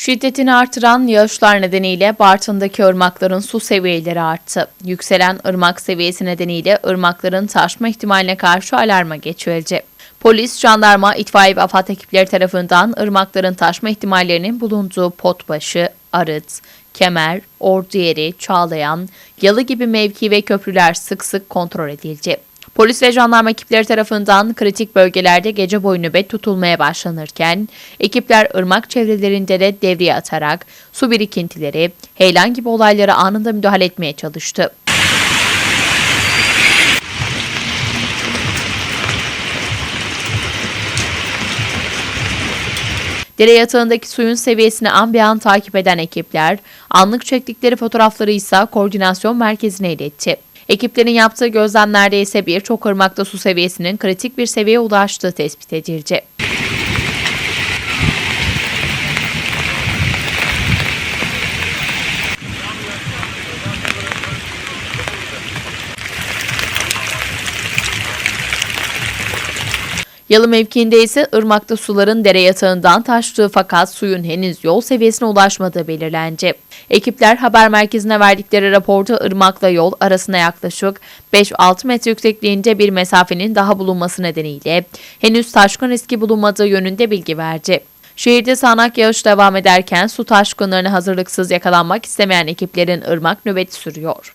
Şiddetini artıran yağışlar nedeniyle Bartın'daki ırmakların su seviyeleri arttı. Yükselen ırmak seviyesi nedeniyle ırmakların taşma ihtimaline karşı alarma geçirildi. Polis, jandarma, itfaiye ve AFAD ekipleri tarafından ırmakların taşma ihtimallerinin bulunduğu Potbaşı, Arıt, Kemer, Orduyeri, Çağlayan, Yalı gibi mevki ve köprüler sık sık kontrol edildi. Polis ve jandarma ekipleri tarafından kritik bölgelerde gece boyu nöbet tutulmaya başlanırken, ekipler ırmak çevrelerinde de devreye atarak su birikintileri, heyelan gibi olaylara anında müdahale etmeye çalıştı. Dere yatağındaki suyun seviyesini an bir an takip eden ekipler, anlık çektikleri fotoğrafları ise koordinasyon merkezine iletti. Ekiplerin yaptığı gözlemlerde ise birçok ırmakta su seviyesinin kritik bir seviyeye ulaştığı tespit edildi. Yalı mevkiinde ise ırmakta suların dere yatağından taştığı fakat suyun henüz yol seviyesine ulaşmadığı belirlendi. Ekipler haber merkezine verdikleri raporda ırmakla yol arasına yaklaşık 5-6 metre yüksekliğinde bir mesafenin daha bulunması nedeniyle henüz taşkın riski bulunmadığı yönünde bilgi verdi. Şehirde sağanak yağış devam ederken su taşkınlarına hazırlıksız yakalanmak istemeyen ekiplerin ırmak nöbeti sürüyor.